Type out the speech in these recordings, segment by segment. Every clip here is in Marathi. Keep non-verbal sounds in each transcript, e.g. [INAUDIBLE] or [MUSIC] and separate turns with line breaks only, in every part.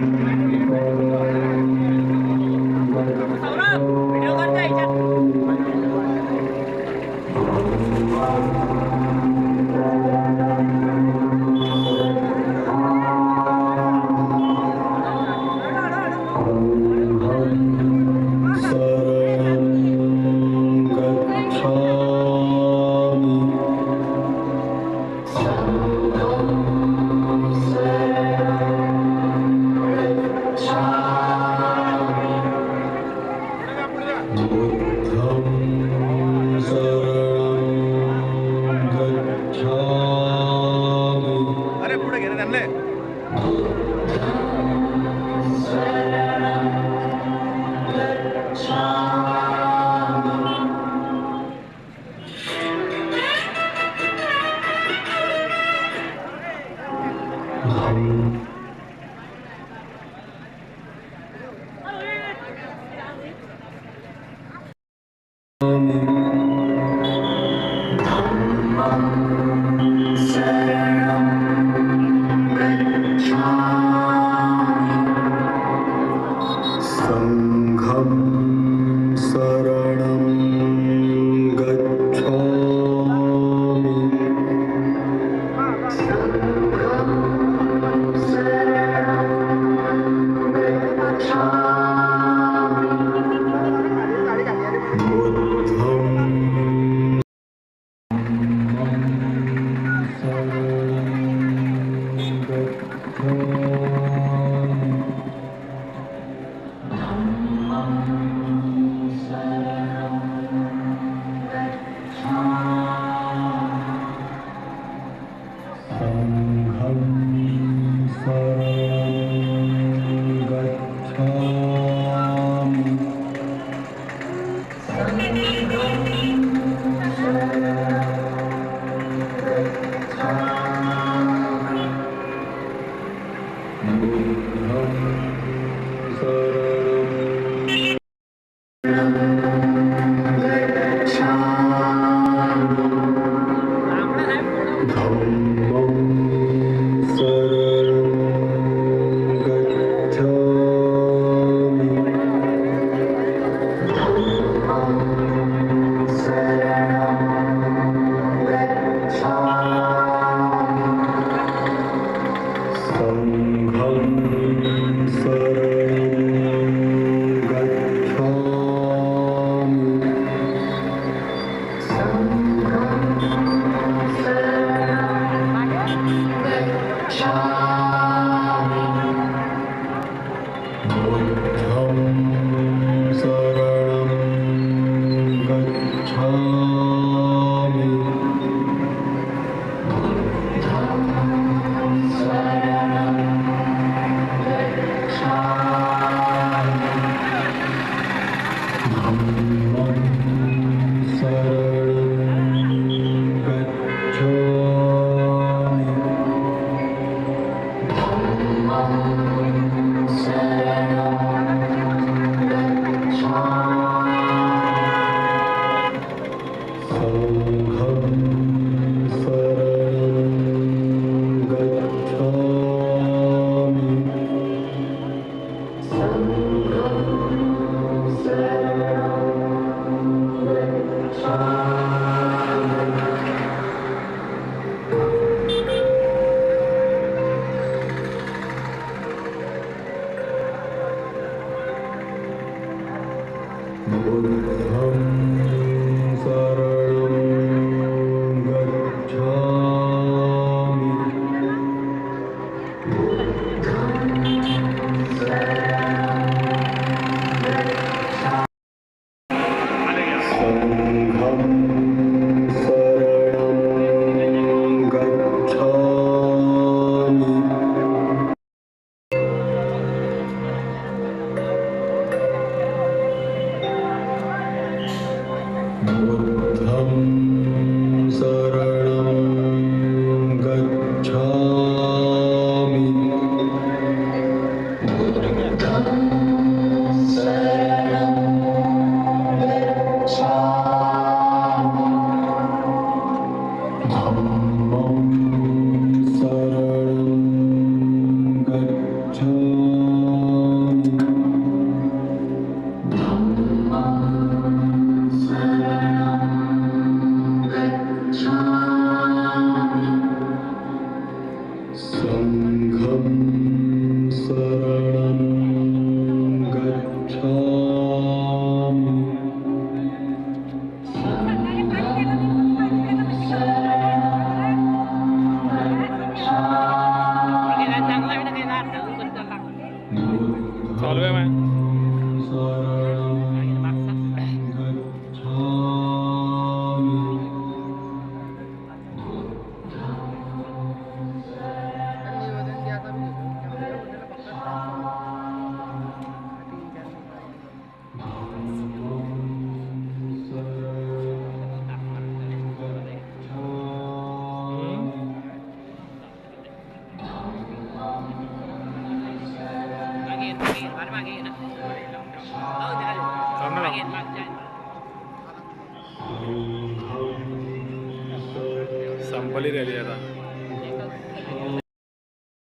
Thank you. Amen.
चालू आहे संपली रॅली आता.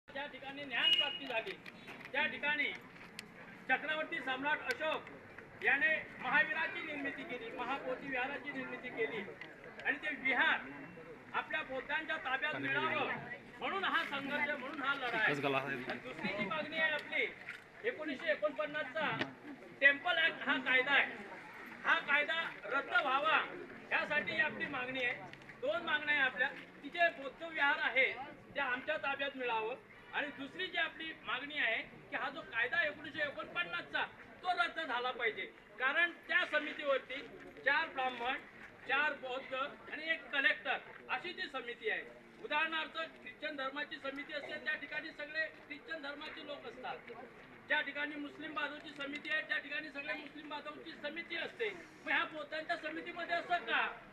ज्या ठिकाणी ज्ञान प्राप्ती झाली त्या ठिकाणी चक्रवर्ती सम्राट अशोक याने महावीराची निर्मिती केली महापोथी विहाराची निर्मिती केली. आणि ते विहार आपल्या बौद्धांच्या ताब्यात मिळावं म्हणून हा संघर्ष म्हणून हा लढा आहे. दुसरी जी मागणी आहे आपली एकोणीसशे एकोणपन्नासचा टेम्पल ऍक्ट हा कायदा आहे. हा कायदा रद्द व्हावा यासाठी आपली मागणी आहे. दोन मागण्या आहे आपल्या. की जे बौद्ध विहार आहे ते आमच्या ताब्यात मिळावं. आणि दुसरी जी आपली मागणी आहे की हा जो कायदा एकोणीसशे एकोणपन्नासचा तो रद्द झाला पाहिजे. कारण त्या समितीवरती चार ब्राह्मण चार बौद्ध आणि एक कलेक्टर अशी ती समिती आहे. उदाहरणार्थ ख्रिश्चन धर्माची समिती असते त्या ठिकाणी सगळे ख्रिश्चन धर्माचे लोक असतात. ज्या ठिकाणी मुस्लिम बांधवची समिती आहे त्या ठिकाणी सगळे मुस्लिम बांधवची समिती असते. मग ह्या बौद्धांच्या समितीमध्ये असं का?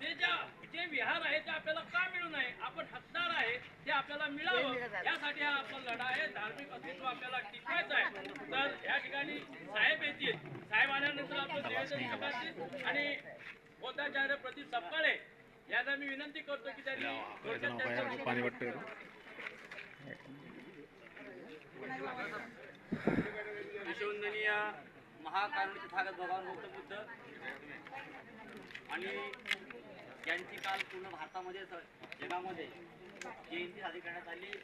ते ज्या जे विहार आहे ते आपल्याला का मिळू नये? आपण हकदार आहे ते आपल्याला मिळावं. यासाठी हा आपला लढा आहे. धार्मिक अस्तित्व आपल्याला टिकवायचं आहे. तर या ठिकाणी साहेब येतील. साहेब आल्यानंतर आपलं निवेदन सभातील आणि बौद्धाचार्य प्रदीप सपकाळे यांना मी विनंती करतो की त्यांनी
पाणी
महाकारुणिक थागत भगवान गौतम बुद्ध. आणि यांची काल पूर्ण भारतामध्ये जगामध्ये जयंती साजरी करण्यात आली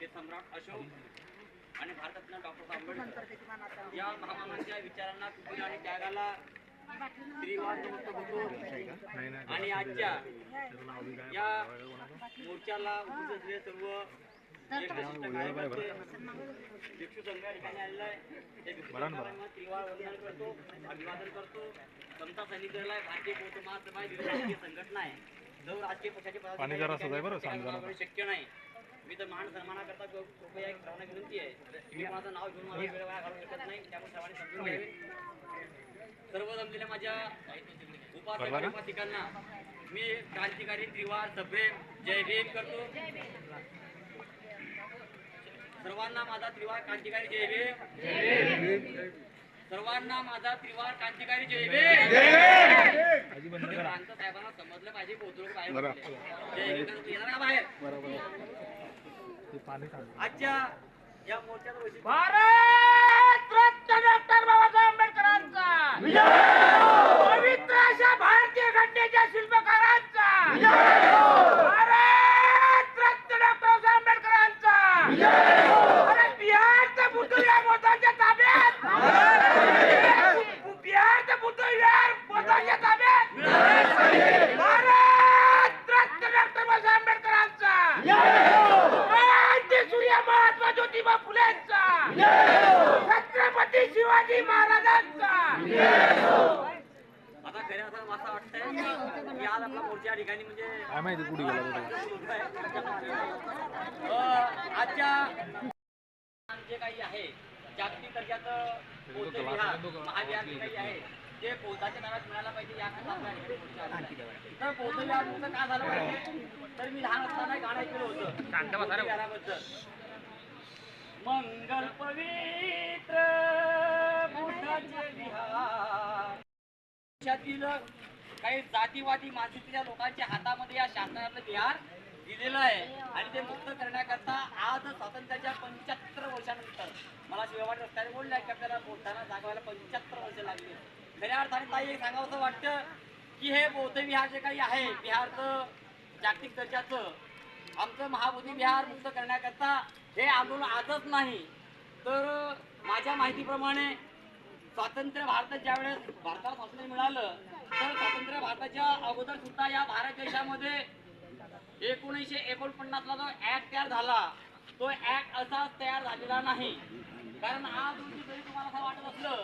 ते सम्राट अशोक आणि भारतरत्न डॉक्टर आंबेडकर. या महामानाच्या विचारांना कुठे आणि त्यागाला आणि आजच्या या मोर्चाला उपस्थित सर्व अभिवादन करतो समता सैनिकाला भारतीय बौद्ध महासभा राजकीय संघटना आहे राजकीय पक्षाचे
पाणी आहे बरं,
शक्य नाही मी तर महान सन्मानाकरता कृपया एक सर्वांना विनंती आहे मी माझं नाव घेऊन मला वेळ वाया घालू शकत नाही त्यामुळे सर्वांनी समजून घ्यावे सर्व जमलेल्या माझ्या उपासक उपासिकांना मी क्रांतिकारी त्रिवार सप्रेम जय भीम करतो सर्वांना माझा त्रिवार क्रांतिकारी जय सर्वांना माझा त्रिवार क्रांतिकारी जय साहेबांना समजलं पाहिजे पोहोचलो. येणार बाहेर. आजच्या या मोर्चाचं वैशिष्ट्य
भारत रत्न डॉक्टर बाबासाहेब आंबेडकरांचा. पवित्र अशा भारतीय घटनेच्या शिल्पकारांचा भारत रत्न डॉक्टर बाबासाहेब आंबेडकरांचा अरे बिहारचा बुद्ध या मोताच्या ताब्यात बिहारचा बुद्ध विहार मोताच्या ताब्यात भारत रत्न डॉक्टर बाबासाहेब क्रांती सूर्य महात्मा ज्योतिबा फुलेंचा छत्रपती शिवाजी महाराजांचा
आता खऱ्या असं असं वाटतंय की आज आपला मोर्चा या ठिकाणी म्हणजे
काय माहिती कुठे गेला कुठे
अं, आजच्या जे काही आहे जागतिक दर्जाचं महाविहार जे काही आहे नावात मिळायला पाहिजे आहे. तर बौद्ध विहार तुमचं का झालं पाहिजे? तर मी लहान असताना गाणं ऐकलं होतं. मंगल पवित्र देशातील काही जातीवादी मानसिकतेच्या लोकांच्या हातामध्ये या शासनाचं बिहार दिलेलं आहे. आणि ते मुक्त करण्याकरता आज स्वातंत्र्याच्या पंच्याहत्तर वर्षानंतर मला शिववाड रस्त्याने बोलले की आपल्याला बोलताना जागवायला पंच्याहत्तर वर्ष लागली. खऱ्या अर्थाने ताई एक सांगावं असं वाटतं की हे बौद्ध विहार जे काही आहे बिहारचं जागतिक दर्जाचं आमचं महाबोधी विहार मुक्त करण्याकरता हे आंदोलन आजच नाही तर माझ्या माहितीप्रमाणे स्वातंत्र्य भारतात ज्यावेळेस भारताला स्वातंत्र्य मिळालं तर स्वातंत्र्य भारताच्या अगोदर सुद्धा या भारत देशामध्ये एकोणीसशे एकोणपन्नासला जो ऍक्ट तयार झाला तो ऍक्ट असा तयार झालेला नाही. कारण आज रोजी जरी तुम्हाला असं वाटत असलं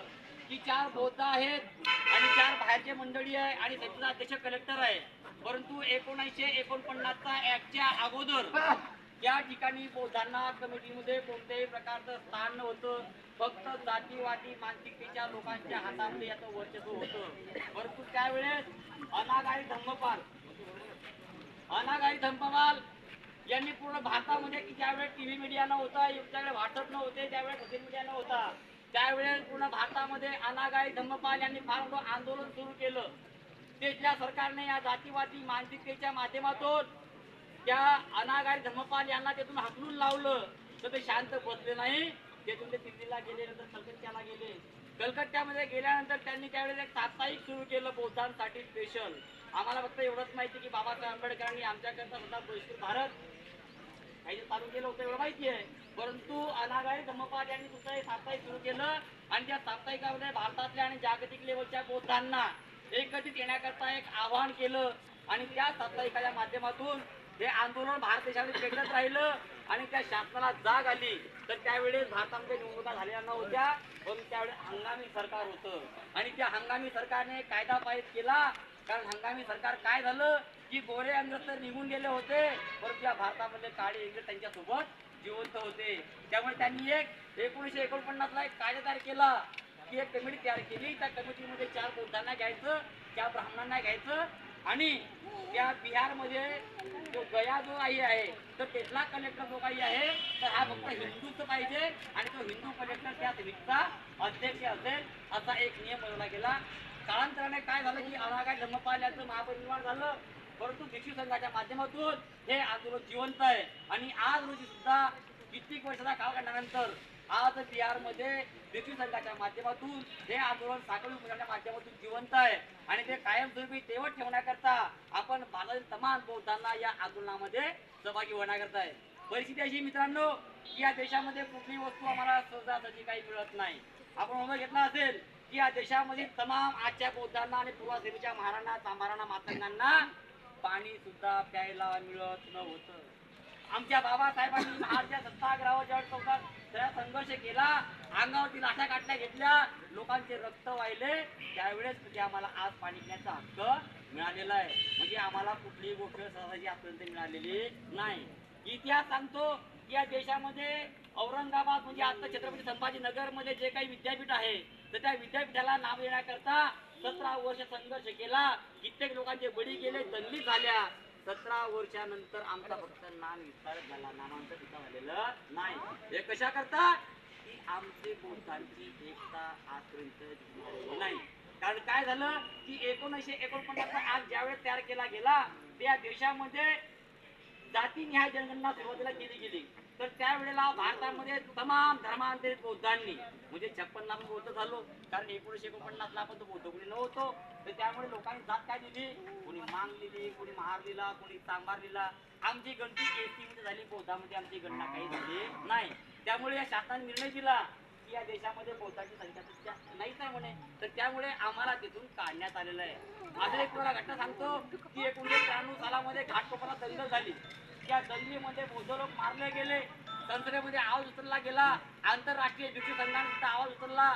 की चार बौद्ध आहेत आणि चार बाहेरचे मंडळी आहे आणि त्याचा अध्यक्ष कलेक्टर आहे. परंतु एकोणीसशे एकोणपन्नासचा ऍक्टच्या अगोदर या ठिकाणी बौद्धांना कमिटीमध्ये कोणत्याही प्रकारचं स्थान नव्हतं. फक्त जातीवादी मानसिकतेच्या लोकांच्या हातामध्ये याचं वर्चस्व होतं. परंतु त्यावेळेस अनागाई धम्मपाल अनागाई धम्मपाल यांनी पूर्ण भारतामध्ये की ज्यावेळेस टीव्ही मीडिया नव्हता त्यावेळेस व्हॉट्सअप नव्हते त्यावेळेस सोशल मीडिया नव्हता. त्यावेळेस पूर्ण भारतामध्ये अनागाई धम्मपाल यांनी फार मोठं आंदोलन सुरू केलं तिथल्या सरकारने या जातीवादी मानसिकतेच्या माध्यमातून त्या अनागाई धम्मपाल यांना त्यातून हाकलून लावलं. तर ते शांत बसले नाही. तेथून ते दिल्लीला गेले नंतर कलकत्त्याला गेले. कलकत्त्यामध्ये गेल्यानंतर त्यांनी त्यावेळेस एक साप्ताहिक सुरू केलं बौद्धांसाठी स्पेशल आम्हाला फक्त एवढंच माहिती की बाबासाहेब आंबेडकरांनी आमच्याकरता सुद्धा बहिष्कृत भारत. काही चालू केलं होतं एवढं माहिती आहे. परंतु अनागाय धम्मपाद यांनी सुद्धा हे साप्ताहिक सुरू केलं आणि त्या साप्ताहिकामध्ये भारतातल्या आणि जागतिक लेवलच्या बौद्धांना एकत्रित येण्याकरता एक आवाहन केलं. आणि त्या साप्ताहिकाच्या माध्यमातून हे आंदोलन भारत देशामध्ये पेटत राहिलं आणि त्या शासनाला जाग आली. तर त्यावेळेस भारतामध्ये निवडणुका झालेल्या नव्हत्या पण त्यावेळेस हंगामी सरकार होतं. आणि त्या हंगामी सरकारने कायदा पारित केला. कारण हंगामी सरकार काय झालं? की गोरे अंग तर निघून गेले होते परंतु या भारतामध्ये काळे इंग्रज त्यांच्यासोबत जिवंत होते. त्यामुळे त्यांनी एक एकोणीसशे एकोणपन्नास ला एक कायदा तयार केला. की एक कमिटी तयार केली. त्या कमिटीमध्ये चार बौद्धांना घ्यायचं त्या ब्राह्मणांना घ्यायचं आणि त्या बिहारमध्ये जो गया जो काही आहे तर तिथला कलेक्टर जो काही आहे तर हा फक्त हिंदूच पाहिजे आणि तो हिंदू कलेक्टर त्या समितीचा अध्यक्ष असेल असा एक नियम बनवला गेला. कालांतराने काय झालं की अनागाय धर्मपाल यांचं महापरिनिर्वाण झालं. परंतु भिक्षू संघाच्या माध्यमातून हे आंदोलन जिवंत आहे. आणि आज रोजी सुद्धा कित्येक वर्षाचा काळ काढल्यानंतर आज बिहारमध्ये भिक्षू संघाच्या माध्यमातून हे आंदोलन साखळी उपक्रमाच्या माध्यमातून जिवंत आहे. आणि ते कायमस्वरूपी तेवत ठेवण्याकरता आपण भारतातील तमाम बौद्धांना या आंदोलनामध्ये सहभागी होण्याकरता आहे. परिस्थिती अशी मित्रांनो की या देशामध्ये कुठली वस्तू आम्हाला सहजासहजी काही मिळत नाही. आपण अनुभव घेतला असेल की या देशामध्ये तमाम आजच्या बौद्धांना आणि पूर्वाश्रमीच्या महाराणा चांभारांना मातांना पाणी सुद्धा प्यायला मिळत नव्हतं. आमच्या बाबासाहेबांनी [LAUGHS] महाराजा सत्ताग्रहावर ज्यावेळेस चौकात सगळा संघर्ष केला. अंगावरती लाठा काटण्या घेतल्या. लोकांचे रक्त वाहिले. त्यावेळेस म्हणजे आम्हाला आज पाणी पिण्याचा हक्क मिळालेला आहे. म्हणजे आम्हाला कुठलीही गोष्ट सहजाची आजपर्यंत मिळालेली नाही. इतिहास सांगतो या देशामध्ये औरंगाबाद म्हणजे आता छत्रपती संभाजीनगरमध्ये जे काही विद्यापीठ आहे तर त्या विद्यापीठाला नाव देण्याकरता सतरा वर्ष संघर्ष केला. कित्येक लोकांचे बळी गेले दंगली झाल्या. सतरा वर्षानंतर आमचा फक्त नाम विस्तार झाला. नामांतर सुद्धा झालेलं नाही. हे कशा करता की आमची बौद्धांची एकता आजपर्यंत नाही. कारण काय झालं? की एकोणीसशे एकोणपन्नासचा आज ज्यावेळेस तयार केला गेला त्या देशामध्ये जातीनिहाय जनगणना सुरुवातीला केली गेली. तर त्यावेळेला भारतामध्ये तमाम धर्मांतरित बौद्धांनी म्हणजे छप्पनला आपण बौद्ध झालो कारण एकोणीसशे एकोणपन्नासला आपण तो बौद्ध कोणी नव्हतो तर त्यामुळे लोकांनी जात काय दिली? कोणी मांग दिली कोणी महार दिला कोणी तांबार दिला आमची गणती एसटी मध्ये झाली बौद्धामध्ये आमची गणना काही झाली नाही. त्यामुळे या शासनाने निर्णय दिला की या देशामध्ये बौद्धांची संख्या नाहीच आहे म्हणे. तर त्यामुळे आम्हाला तिथून काढण्यात आलेलं आहे. माझं एक तुम्हाला घटना सांगतो की एकोणीसशे त्र्याण्णव सालामध्ये घाटकोपाला दंगल झाली. त्या दंगलीमध्ये बौद्ध लोक मारले गेले. संसदेमध्ये आवाज उचलला गेला. आंतरराष्ट्रीय भिक्षू संघाने सुद्धा आवाज उचलला.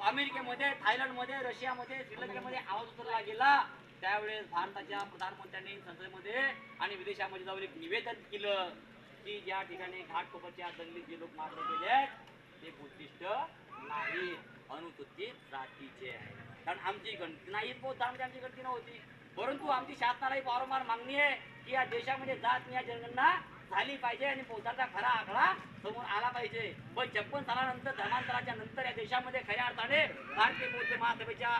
अमेरिकेमध्ये थायलंडमध्ये रशियामध्ये श्रीलंकेमध्ये आवाज उचलला गेला. त्यावेळेस भारताच्या प्रधानमंत्र्यांनी संसदेमध्ये आणि विदेशामध्ये जाऊन एक निवेदन केलं की ज्या ठिकाणी घाटकोपरच्या दंगलीत जे लोक मारले गेले ते बुद्धिष्ट नाही. अनुसूचित जातीचे आहे कारण आमची गणती नाही बौद्ध आमची आमची गणती नव्हती. परंतु आमची शासनाला ही वारंवार मागणी आहे की या देशामध्ये जात या जनगणना झाली पाहिजे आणि बौद्धाचा खरा आकडा समोर आला पाहिजे. पण छप्पन सालानंतर धर्मांतराच्या नंतर या देशामध्ये खऱ्या अर्थाने भारतीय बौद्ध महासभेच्या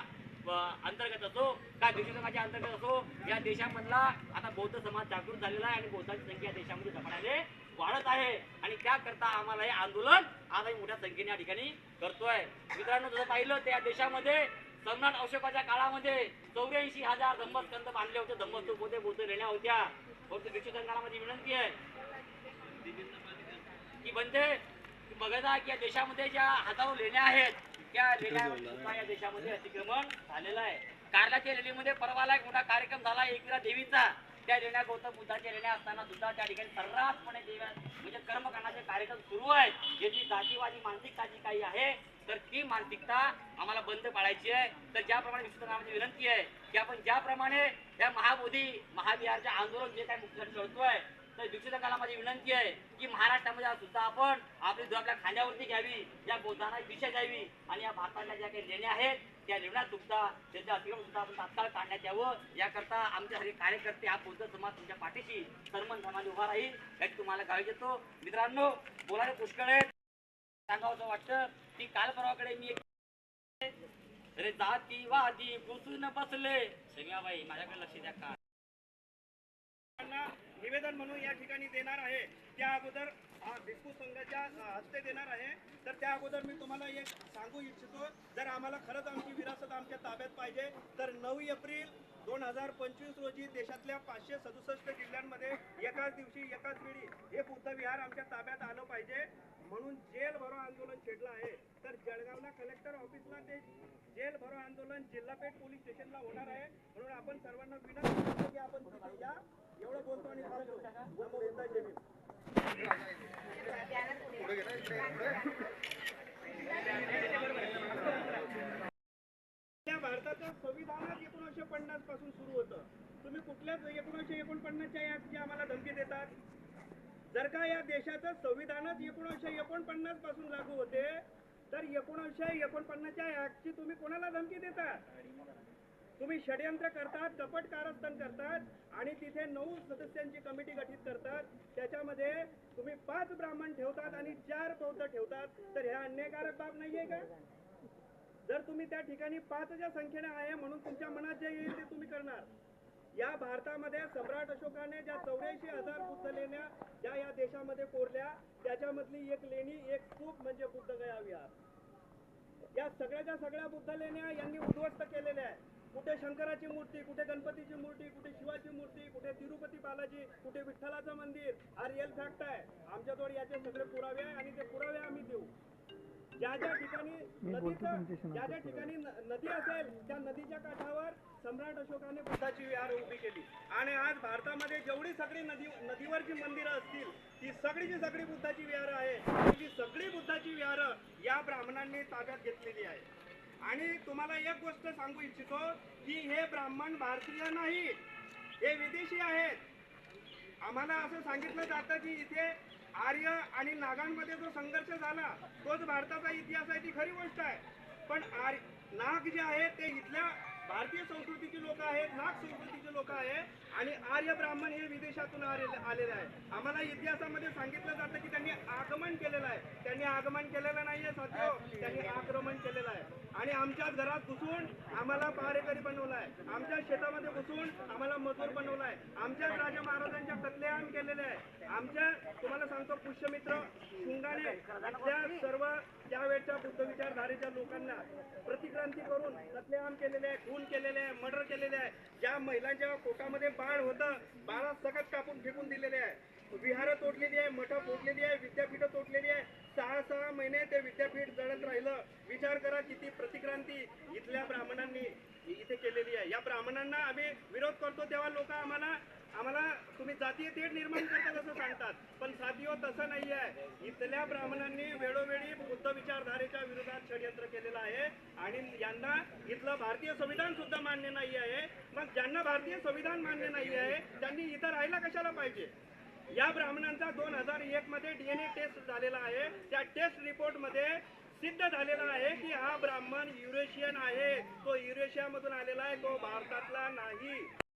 अंतर्गत असो का विश्वसंघाच्या अंतर्गत असो या देशामधला आता बौद्ध समाज जागृत झालेला आहे आणि बौद्धांची संख्या या देशामध्ये झपाट्याने वाढत आहे. आणि त्याकरता आम्हाला हे आंदोलन आज आम्ही मोठ्या संख्येने या ठिकाणी करतोय. मित्रांनो जसं पाहिलं त्या देशामध्ये सम्राट अशोकाच्या काळामध्ये चौऱ्याऐंशी हजार धम्मस्कंद बांधले होते. धम्मस्तूप होते बौद्ध लेण्या होत्या. परंतु भिक्षू माझी विनंती आहे. की बनते बघता की या देशामध्ये ज्या हजारो लेण्या आहेत त्या लेण्या सुद्धा या देशामध्ये अतिक्रमण झालेलं आहे. कारल्याच्या लेणीमध्ये परवाला एक मोठा कार्यक्रम झाला एकविरा देवीचा. त्या लेण्या गौतम बुद्धाच्या लेण्या असताना सुद्धा त्या ठिकाणी सर्रासपणे देव्या म्हणजे कर्मकांडाचे कार्यक्रम सुरू आहेत. ज्याची जातीवादी मानसिकता जी काही आहे तर ती मानसिकता आम्हाला बंद पाडायची आहे. तर ज्याप्रमाणे विश्वनामाची विनंती आहे की आपण ज्याप्रमाणे या महाबोधी महाविहारचे आंदोलन जे काही मुख्यसाठी करतोय तर दीक्षितांना माझी विनंती आहे की महाराष्ट्रामध्ये सुद्धा आपण आपली जो आपल्या खांद्यावरती घ्यावी या बौद्धांना दिशा द्यावी आणि या भारताच्या ज्या काही लेण्या आहेत त्या लेण्यात सुद्धा त्याच्या अतिक्रम सुद्धा आपण तात्काळ काढण्यात यावं. याकरता आमच्यासारखे कार्यकर्ते हा बौद्ध समाज तुमच्या पाठीशी सर्व समाज उभा राहील याची तुम्हाला गावी देतो मित्रांनो बोलायला पुष्कळ आहेत सांगावं वाटतं. की काल परवाकडे मी अरे जाती वादी घुसून बसले. समीयाबाई माझ्याकडे लक्ष द्या का?
निवेदन म्हणून या ठिकाणी देणार आहे. त्या अगोदर हा भिक्खू संघाच्या हस्ते देणार आहे. तर त्या अगोदर मी तुम्हाला एक सांगू इच्छितो. जर आम्हाला खरंच आमची विरासत आमच्या ताब्यात पाहिजे तर नऊ एप्रिल दोन हजार पंचवीस रोजी देशातल्या पाचशे सदुसष्ट जिल्ह्यांमध्ये एकाच दिवशी एकाच वेळी हे बुद्ध विहार आमच्या ताब्यात आलं पाहिजे. म्हणून जेल भरो आंदोलन छेडलं आहे. तर जळगावला कलेक्टर ऑफिसला ते जेल भरो आंदोलन जिल्हापेठ पोलीस स्टेशनला होणार आहे. म्हणून आपण सर्वांना विनंती करतो की आपण तिथे या. एवढं बोलतो आणि या भारताचं संविधानच एकोणीसशे पन्नासपासून सुरू होतं. तुम्ही कुठल्याच एकोणीसशे एकोणपन्नासच्या ऍक्टची आम्हाला धमकी देतात? जर का या देशाचं संविधानच एकोणीसशे एकोणपन्नासपासून लागू होते तर एकोणीसशे एकोणपन्नासच्या ऍक्टची तुम्ही कोणाला धमकी देता तुम्ही षडयंत्र करतात कपट कारस्थान करतात आणि तिथे नऊ सदस्यांची कमिटी गठीत करतात. त्याच्यामध्ये तुम्ही पाच ब्राह्मण ठेवतात आणि चार बौद्ध ठेवतात. तर ह्या अन्यायकारक बाब नाहीये का? जर तुम्ही त्या ठिकाणी पाचच्या संख्येने आहे म्हणून तुमच्या मनात जे येईल ते तुम्ही करणार. या भारतामध्ये सम्राट अशोकाने ज्या चौऱ्याऐंशी हजार बुद्ध लेण्या ज्या या देशामध्ये कोरल्या त्याच्यामधली एक लेणी एक स्तूप म्हणजे बुद्धगया विहार या सगळ्याच्या सगळ्या बुद्ध लेण्या यांनी उद्ध्वस्त केलेल्या आहे कुठे शंकराची मूर्ती कुठे गणपतीची मूर्ती कुठे शिवाची मूर्ती कुठे तिरुपती बालाजी कुठे विठ्ठलाचं मंदिर हा रिअल फॅक्ट आहे. आमच्याजवळ याचे सगळे पुरावे आहे आणि ते पुरावे आम्ही देऊ. ज्या ज्या ठिकाणी नदीचं ज्या ज्या ठिकाणी नदी असेल त्या नदीच्या काठावर सम्राट अशोकाने बुद्धाची विहार उभी केली. आणि आज भारतामध्ये जेवढी सगळी नदी नदीवरची मंदिरं असतील ती सगळीची सगळी बुद्धाची विहारं आहे ती सगळी बुद्धाची विहारं या ब्राह्मणांनी ताब्यात घेतलेली आहे. आणि तुम्हाला एक गोष्ट सांगू इच्छितो की हे ब्राह्मण भारतीय नाही हे विदेशी आहेत. आम्हाला असं सांगितलं जातं की इथे आर्य आणि नागांमध्ये जो संघर्ष झाला तोच भारताचा इतिहास आहे ती खरी गोष्ट आहे. पण आर्य नाग जे आहे ते इथल्या भारतीय संस्कृतीची लोक आहेत नाग संस्कृतीचे लोक आहेत आणि आर्य ब्राह्मण हे विदेशातून आलेले आलेले आहे आम्हाला इतिहासामध्ये सांगितलं जातं की त्यांनी आगमन केलेलं आहे. त्यांनी आगमन केलेलं नाहीये सध्या त्यांनी आक्रमण केलेलं आहे. आणि आमच्या घरात घुसून आम्हाला पहारेकरी बनवलं आहे. आमच्या शेतामध्ये घुसून आम्हाला मजूर बनवलं आहे. आमच्याच राजा महाराजांच्या कत्लेआम केलेले आहे. आमच्या तुम्हाला सांगतो पुष्यमित्र शुंगाने इथल्या सर्व त्यावेळच्या बुद्ध विचारधारेच्या लोकांना प्रतिक्रांती करून कत्लेआम केलेले आहे. खून केलेले आहे मर्डर केलेले आहे. ज्या महिलांच्या पोटामध्ये बाळ होतं बाळा सकट कापून फेकून दिलेले आहे. विहारं तोडलेली आहे मठं फोडलेली आहे विद्यापीठं तोडलेली आहे. सहा सहा महिने ते विद्यापीठ जळत राहिलं. विचार करा किती प्रतिक्रांती इथल्या ब्राह्मणांनी इथे केलेली आहे. या ब्राह्मणांना आम्ही विरोध करतो तेव्हा लोक आम्हाला आम्हाला तुम्ही जातीय तेढ निर्माण करतात असं सांगतात पण साथियो तसं नाही आहे इथल्या ब्राह्मणांनी वेळोवेळी बुद्ध विचारधारेच्या विरोधात षडयंत्र केलेलं आहे आणि यांना इथलं भारतीय संविधान सुद्धा मान्य नाही आहे. मग ज्यांना भारतीय संविधान मान्य नाही आहे त्यांनी इथं राहायला कशाला पाहिजे? या ब्राह्मणांचा दोन हजार एक मध्ये डीएनए टेस्ट झालेला आहे. त्या टेस्ट रिपोर्टमध्ये सिद्ध झालेला आहे की हा ब्राह्मण युरेशियन आहे. तो युरेशियामधून आलेला आहे तो भारतातला नाही.